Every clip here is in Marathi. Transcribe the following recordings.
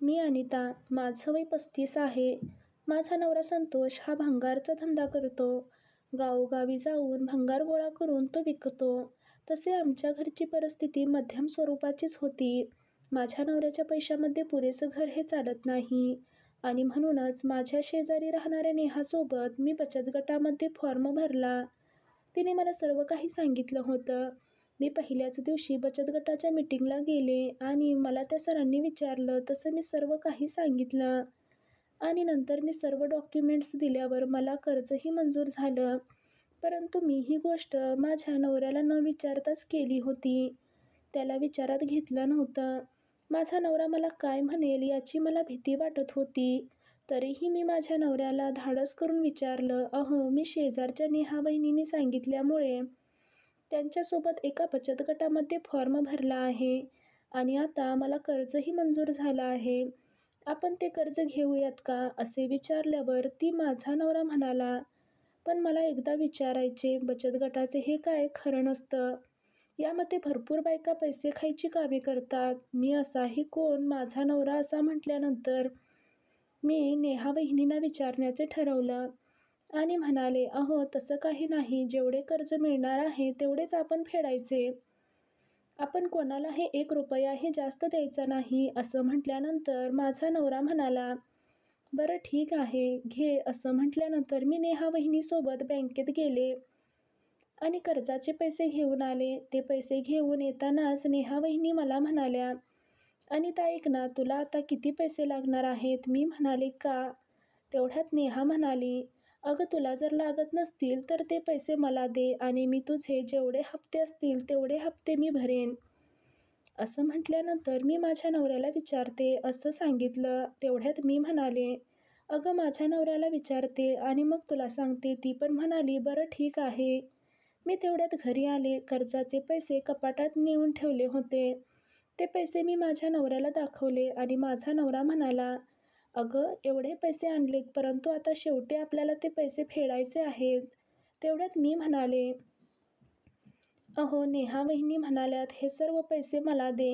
मी अनिता माझं वय पस्तीस आहे. माझा नवरा संतोष हा भंगारचा धंदा करतो. गावोगावी जाऊन भंगार गोळा करून तो विकतो. तसे आमच्या घरची परिस्थिती मध्यम स्वरूपाचीच होती. माझ्या नवऱ्याच्या पैशामध्ये पुरेसं घर हे चालत नाही. आणि म्हणूनच माझ्या शेजारी राहणाऱ्या नेहासोबत मी बचत गटामध्ये फॉर्म भरला. तिने मला सर्व काही सांगितलं होतं. मी पहिल्याच दिवशी बचत गटाच्या मीटिंगला गेले आणि मला त्या सरांनी विचारलं तसं मी सर्व काही सांगितलं. आणि नंतर मी सर्व डॉक्युमेंट्स दिल्यावर मला कर्जही मंजूर झालं. परंतु मी ही गोष्ट माझ्या नवऱ्याला न विचारताच केली होती. त्याला विचारात घेतलं नव्हतं. माझा नवरा मला काय म्हणेल याची मला भीती वाटत होती. तरीही मी माझ्या नवऱ्याला धाडस करून विचारलं अहो मी शेजारच्या नेहा बहिणीने सांगितल्यामुळे त्यांच्यासोबत एका बचत गटामध्ये फॉर्म भरला आहे. आणि आता मला कर्जही मंजूर झालं आहे. आपण ते कर्ज घेऊयात का? असे विचारल्यावर ती माझा नवरा म्हणाला पण मला एकदा विचारायचे बचत गटाचे हे काय खरं नसतं? यामध्ये भरपूर बायका पैसे खायची कामे करतात. मी असाही कोण? माझा नवरा असा म्हटल्यानंतर मी नेहा वहिनींना विचारण्याचे ठरवलं. आणि म्हणाले अहो तसं काही नाही. जेवढे कर्ज मिळणार आहे तेवढेच आपण फेडायचे. आपण कोणालाही एक रुपयाही जास्त द्यायचा नाही. असं म्हटल्यानंतर माझा नवरा म्हणाला बरं ठीक आहे. घे. असं म्हटल्यानंतर मी नेहा वहिनीसोबत बँकेत गेले आणि कर्जाचे पैसे घेऊन आले. ते पैसे घेऊन येतानाच नेहा वहिनी मला म्हणाल्या अनिता ऐक ना तुला आता किती पैसे लागणार आहेत? मी म्हणाले का? तेवढ्यात नेहा म्हणाली अगं तुला जर लागत नसतील तर ते पैसे मला दे आणि मी तुझे जेवढे हप्ते असतील तेवढे हप्ते मी भरेन. असं म्हटल्यानंतर मी माझ्या नवऱ्याला विचारते असं सांगितलं तेवढ्यात मी म्हणाले अगं माझ्या नवऱ्याला विचारते आणि मग तुला सांगते ती पण म्हणाली बरं ठीक आहे. मी तेवढ्यात घरी आले कर्जाचे पैसे कपाटात नेऊन ठेवले होते. ते पैसे मी माझ्या नवऱ्याला दाखवले आणि माझा नवरा म्हणाला अगं एवढे पैसे आणलेत परंतु आता शेवटी आपल्याला ते पैसे फेडायचे आहेत. तेवढ्यात मी म्हणाले अहो नेहा वहिनी म्हणाल्यात हे सर्व पैसे मला दे.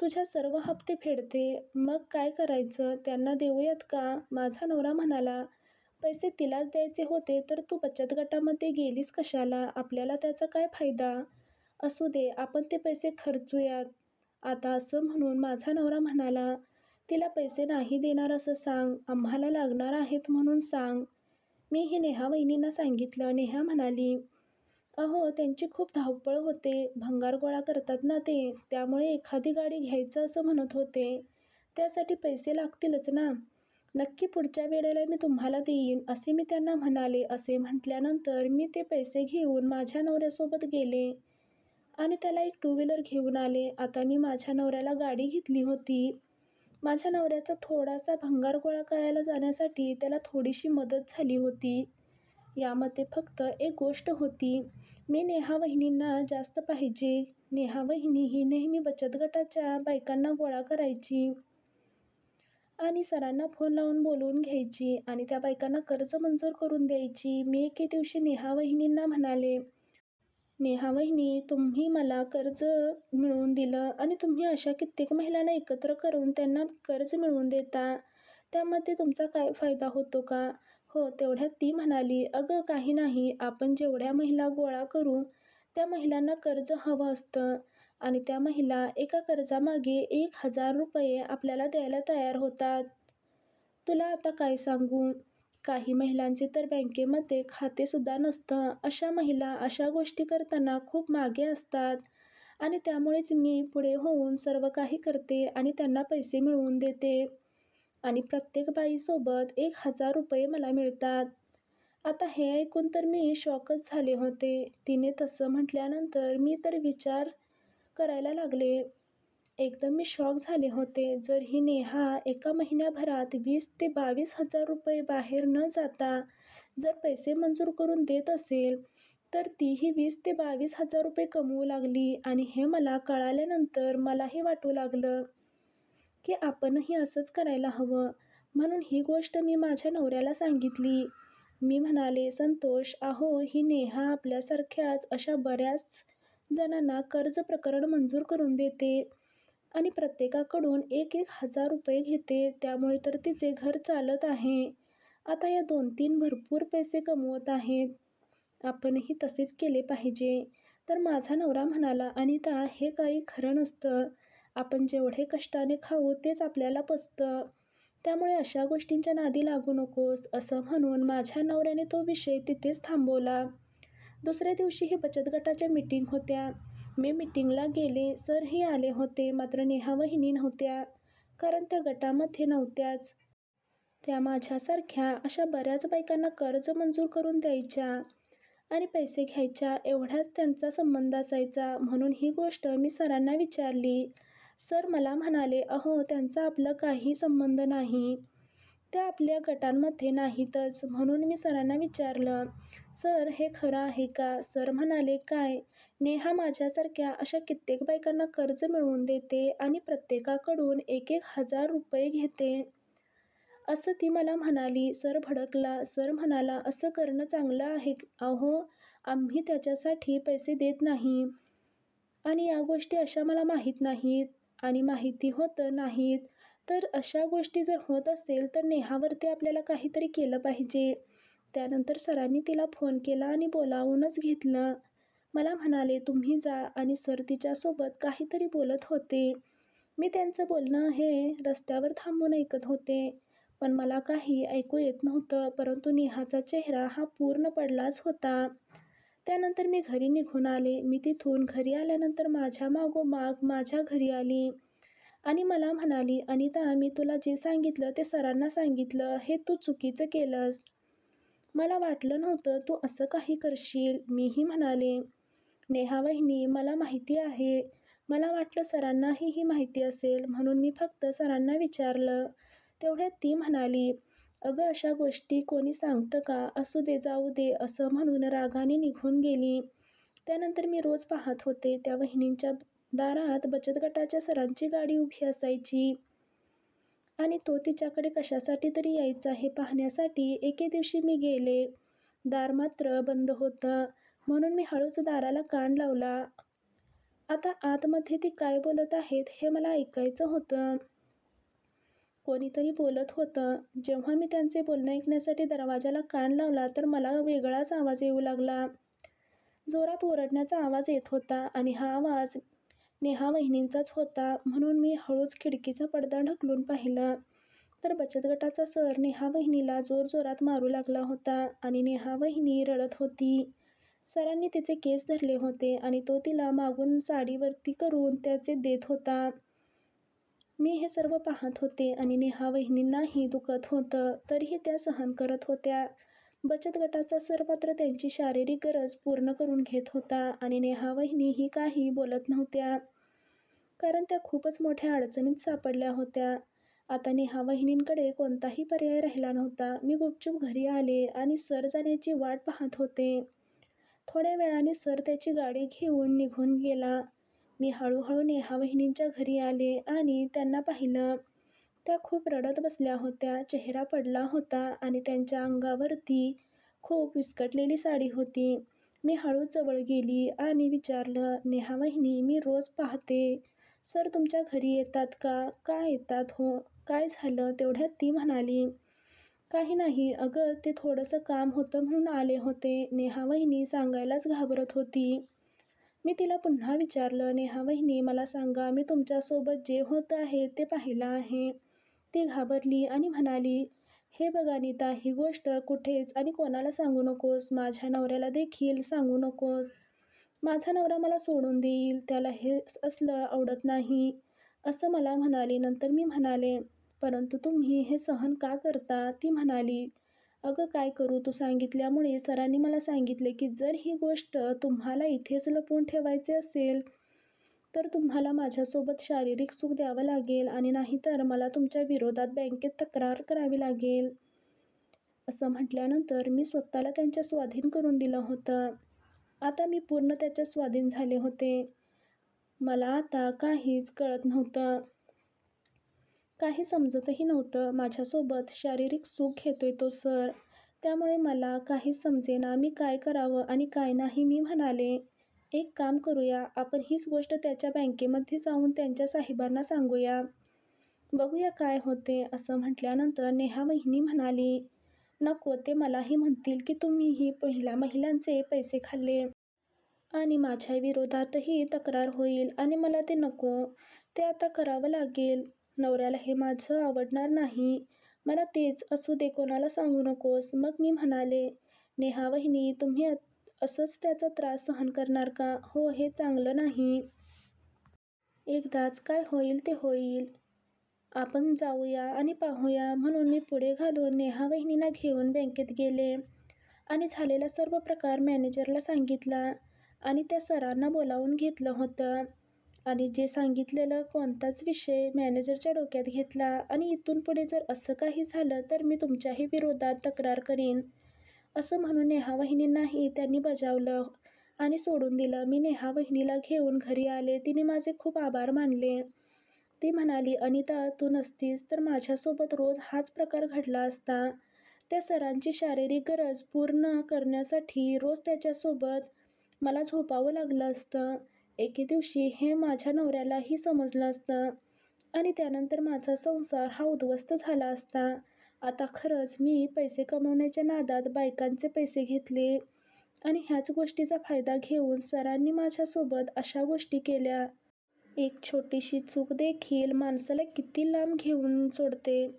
तुझ्या सर्व हप्ते फेडते. मग काय करायचं? त्यांना देऊयात का? माझा नवरा म्हणाला पैसे तिलाच द्यायचे होते तर तू बचत गटामध्ये गेलीस कशाला? आपल्याला त्याचा काय फायदा? असू दे आपण ते पैसे खर्चूयात. आता असं म्हणून माझा नवरा म्हणाला तिला पैसे नाही देणार असं सांग आम्हाला लागणार आहेत म्हणून सांग. मी हे नेहा वहिनींना सांगितलं. नेहा म्हणाली अहो त्यांची खूप धावपळ होते. भंगार गोळा करतात ना ते. त्यामुळे एखादी गाडी घ्यायचं असं म्हणत होते. त्यासाठी पैसे लागतीलच ना. नक्की पुढच्या वेळेला मी तुम्हाला देईन असे मी त्यांना म्हणाले. असे म्हटल्यानंतर मी ते पैसे घेऊन माझ्या नवऱ्यासोबत गेले आणि त्याला एक टू व्हीलर घेऊन आले. आता मी माझ्या नवऱ्याला गाडी घेतली होती. माझ्या नवऱ्याचा थोडासा भंगार गोळा करायला जाण्यासाठी त्याला थोडीशी मदत झाली होती. यामध्ये फक्त एक गोष्ट होती. मी नेहा वहिनींना जास्त पाहिजे. नेहा वहिनी ही नेहमी बचत गटाच्या बायकांना गोळा करायची आणि सरांना फोन लावून बोलवून घ्यायची आणि त्या बायकांना कर्ज मंजूर करून द्यायची. मी एके दिवशी नेहा वहिनींना म्हणाले नेहा वहिनी तुम्ही मला कर्ज मिळवून दिलं आणि तुम्ही अशा कित्येक महिलांना एकत्र करून त्यांना कर्ज मिळवून देता त्यामध्ये तुमचा काय फायदा होतो का? हो तेवढ्यात ती म्हणाली अगं काही नाही. आपण जेवढ्या महिला गोळा करू त्या महिलांना कर्ज हवं असतं आणि त्या महिला एका कर्जामागे एक हजार रुपये आपल्याला द्यायला तयार होतात. तुला आता काय सांगू? काही महिलांचे तर बँकेमध्ये खातेसुद्धा नसतं. अशा महिला अशा गोष्टी करताना खूप मागे असतात. आणि त्यामुळेच मी पुढे होऊन सर्व काही करते आणि त्यांना पैसे मिळवून देते. आणि प्रत्येक बाईसोबत एक हजार रुपये मला मिळतात. आता हे ऐकून तर मी शॉकच झाले होते. तिने तसं म्हटल्यानंतर मी तर विचार करायला लागले. एकदम मी शॉक झाले होते. जर ही नेहा एका महिन्याभरात वीस ते बावीस हजार रुपये बाहेर न जाता जर पैसे मंजूर करून देत असेल तर तीही वीस ते बावीस हजार रुपये कमवू लागली आणि हे मला कळाल्यानंतर मलाही वाटू लागलं की आपणही असंच करायला हवं. म्हणून ही गोष्ट मी माझ्या नवऱ्याला सांगितली. मी म्हणाले संतोष अहो ही नेहा आपल्यासारख्याच अशा बऱ्याच जणांना कर्ज प्रकरण मंजूर करून देते. आणि प्रत्येकाकडून एक एक हजार रुपये घेते. त्यामुळे तर तिचे घर चालत आहे. आता या दोन तीन भरपूर पैसे कमवत आहेत. आपणही तसेच केले पाहिजे. तर माझा नवरा म्हणाला अनिता हे काही खरं नसतं. आपण जेवढे कष्टाने खाऊ तेच आपल्याला पचतं. त्यामुळे अशा गोष्टींच्या नादी लागू नकोस. असं म्हणून माझ्या नवऱ्याने तो विषय तिथेच थांबवला. दुसऱ्या दिवशी ही बचत गटाच्या मीटिंग होत्या. मी मीटिंगला गेले. सरही आले होते. मात्र नेहा वहिनी नव्हत्या. कारण त्या गटामध्ये नव्हत्याच. त्या माझ्यासारख्या अशा बऱ्याच बायकांना कर्ज मंजूर करून द्यायच्या आणि पैसे घ्यायच्या. एवढाच त्यांचा संबंध असायचा. म्हणून ही गोष्ट मी सरांना विचारली. सर मला म्हणाले अहो त्यांचा आपलं काही संबंध नाही. त्या आपल्या गटांमध्ये नाहीतच. म्हणून मी सरांना विचारलं सर हे खरं आहे का? सर म्हणाले काय? नेहा माझ्यासारख्या अशा कित्येक बायकांना कर्ज मिळवून देते आणि प्रत्येकाकडून एक एक हजार रुपये घेते. असं ती मला म्हणाली. सर भडकला. सर म्हणाला असं करणं चांगलं आहे. अहो आम्ही त्याच्यासाठी पैसे देत नाही. आणि या गोष्टी अशा मला माहीत नाहीत. आणि माहिती होतं नाहीत. तर अशा गोष्टी जर होत असेल तर नेहावरती आपल्याला काहीतरी केलं पाहिजे. त्यानंतर सरांनी तिला फोन केला आणि बोलावूनच घेतलं. मला म्हणाले तुम्ही जा आणि सर तिच्यासोबत काहीतरी बोलत होते. मी त्यांचं बोलणं हे रस्त्यावर थांबून ऐकत होते. पण मला काही ऐकू येत नव्हतं परंतु नेहाचा चेहरा हा पूर्ण पडलाच होता. त्यानंतर मी घरी निघून आले. मी तिथून घरी आल्यानंतर माझ्या मागोमाग माझ्या घरी आली. आणि मला म्हणाली अनिता मी तुला जे सांगितलं ते सरांना सांगितलं. हे तू चुकीचं केलंस. मला वाटलं नव्हतं तू असं काही करशील. मीही म्हणाले नेहा वहिनी मला माहिती आहे. मला वाटलं सरांनाही ही माहिती असेल. म्हणून मी फक्त सरांना विचारलं. तेवढ्यात ती म्हणाली अगं अशा गोष्टी कोणी सांगतं का? असू दे जाऊ दे असं म्हणून रागाने निघून गेली. त्यानंतर मी रोज पाहत होते त्या वहिनींच्या दारात बचत गटाच्या सरांची गाडी उभी असायची. आणि तो तिच्याकडे कशासाठी तरी यायचा हे पाहण्यासाठी एके दिवशी मी गेले. दार मात्र बंद होतं. म्हणून मी हळूच दाराला कान लावला. आता आतमध्ये ती काय बोलत आहेत हे मला ऐकायचं होतं. कोणीतरी बोलत होतं. जेव्हा मी त्यांचे बोलणं ऐकण्यासाठी दरवाजाला कान लावला तर मला वेगळाच आवाज येऊ लागला. जोरात ओरडण्याचा आवाज येत होता आणि हा आवाज नेहा वहिनींचाच होता. म्हणून मी हळूच खिडकीचा पडदा ढकलून पाहिलं. तर बचत गटाचा सर नेहा वहिनीला जोरजोरात मारू लागला होता आणि नेहा वहिनी रडत होती. सरांनी तिचे केस धरले होते आणि तो तिला मागून साडीवरती करून त्याचे देत होता. मी हे सर्व पाहत होते आणि नेहा वहिनींनाही दुखत होतं तरीही त्या सहन करत होत्या. बचत गटाचा सर मात्र त्यांची शारीरिक गरज पूर्ण करून घेत होता आणि नेहा वहिनीही काही बोलत नव्हत्या. कारण त्या खूपच मोठ्या अडचणीत सापडल्या होत्या. आता नेहा वहिनींकडे कोणताही पर्याय राहिला नव्हता. मी गुपचूप घरी आले आणि सर जाण्याची वाट पाहत होते. थोड्या वेळाने सर त्याची गाडी घेऊन निघून गेला. मी हळूहळू नेहा वहिनींच्या घरी आले आणि त्यांना पाहिलं. त्या खूप रडत बसल्या होत्या. चेहरा पडला होता आणि त्यांच्या अंगावरती खूप विस्कटलेली साडी होती. मी हळू जवळ गेली आणि विचारलं नेहा वहिनी मी रोज पाहते. सर तुमच्या घरी येतात का? का येतात हो? काय झालं? तेवढ्यात ती म्हणाली काही नाही. अगं ते थोडंसं काम होतं म्हणून आले होते. नेहा वहिनी सांगायलाच घाबरत होती. मी तिला पुन्हा विचारलं नेहा वहिनी मला सांगा मी तुमच्यासोबत जे होतं आहे ते पाहिलं आहे. ती घाबरली आणि म्हणाली हे बघा नीता ही गोष्ट कुठेच आणि कोणाला सांगू नकोस. माझ्या नवऱ्याला देखील सांगू नकोस. माझा नवरा मला सोडून देईल त्याला हे असलं आवडत नाही असं मला म्हणाली. नंतर मी म्हणाले परंतु तुम्ही हे सहन का करता? ती म्हणाली अगं काय करू? तू सांगितल्यामुळे सरांनी मला सांगितले की जर ही गोष्ट तुम्हाला इथेच लपवून ठेवायचे असेल तर तुम्हाला माझ्यासोबत शारीरिक सुख द्यावं लागेल आणि नाहीतर मला तुमच्या विरोधात बँकेत तक्रार करावी लागेल. असं म्हटल्यानंतर मी स्वतःला त्यांच्या स्वाधीन करून दिलं होतं. आता मी पूर्ण त्याच्या स्वाधीन झाले होते. मला आता काहीच कळत नव्हतं. काही समजतही नव्हतं. माझ्यासोबत शारीरिक सुख घेतोय तो सर. त्यामुळे मला काहीच समजेना मी काय करावं आणि काय नाही मी म्हणाले. एक काम करूया. आपण हीच गोष्ट त्याच्या बँकेमध्ये जाऊन त्यांच्या साहेबांना सांगूया. बघूया काय होते असं म्हटल्यानंतर नेहा वहिनी म्हणाली नको ते मलाही म्हणतील की तुम्हीही पहिल्या महिलांचे पैसे खाल्ले. आणि माझ्या विरोधातही तक्रार होईल आणि मला ते नको. ते आता करावं लागेल. नवऱ्याला हे माझं आवडणार नाही. मला तेच असू दे कोणाला सांगू नकोस. मग मी म्हणाले नेहा वहिनी तुम्ही असंच त्याचा त्रास सहन करणार का? हो हे चांगलं नाही. एकदाच काय होईल ते होईल. आपण जाऊया आणि पाहूया. म्हणून मी पुढे घालून नेहा वहिनींना घेऊन बँकेत गेले आणि झालेला सर्व प्रकार मॅनेजरला सांगितला आणि त्या सरांना बोलावून घेतलं होतं. आणि जे सांगितलेलं कोणताच विषय मॅनेजरच्या डोक्यात घेतला आणि इथून पुढे जर असं काही झालं तर मी तुमच्याही विरोधात तक्रार करीन. असं म्हणून नेहा वहिनींनाही त्यांनी बजावलं आणि सोडून दिलं. मी नेहा वहिनीला घेऊन घरी आले. तिने माझे खूप आभार मानले. ती म्हणाली अनिता तू नसतीस तर माझ्यासोबत रोज हाच प्रकार घडला असता. त्या सरांची शारीरिक गरज पूर्ण करण्यासाठी रोज त्याच्यासोबत मला झोपावं लागलं असतं. एके दिवशी हे माझ्या नवऱ्यालाही समजलं असतं आणि त्यानंतर माझा संसार हा उद्ध्वस्त झाला असता. आता खरंच मी पैसे कमवण्याच्या नादात बायकांचे पैसे घेतले आणि ह्याच गोष्टीचा फायदा घेऊन सरांनी माझ्यासोबत अशा गोष्टी केल्या. एक छोटीशी चूक देखील माणसाला किती लांब घेऊन सोडते.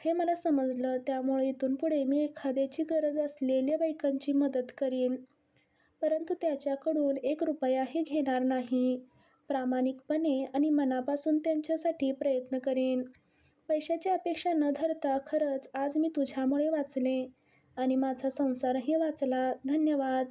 हे मला समजलं. त्यामुळे इथून पुढे मी एखाद्याची गरज असलेल्या बायकांची मदत करीन. परंतु त्याच्याकडून एक रुपयाही घेणार नाही. प्रामाणिकपणे आणि मनापासून त्यांच्यासाठी प्रयत्न करेन. पैशाची अपेक्षा न धरता खरंच आज मी तुझ्यामुळे वाचले आणि माझा संसारही वाचला. धन्यवाद.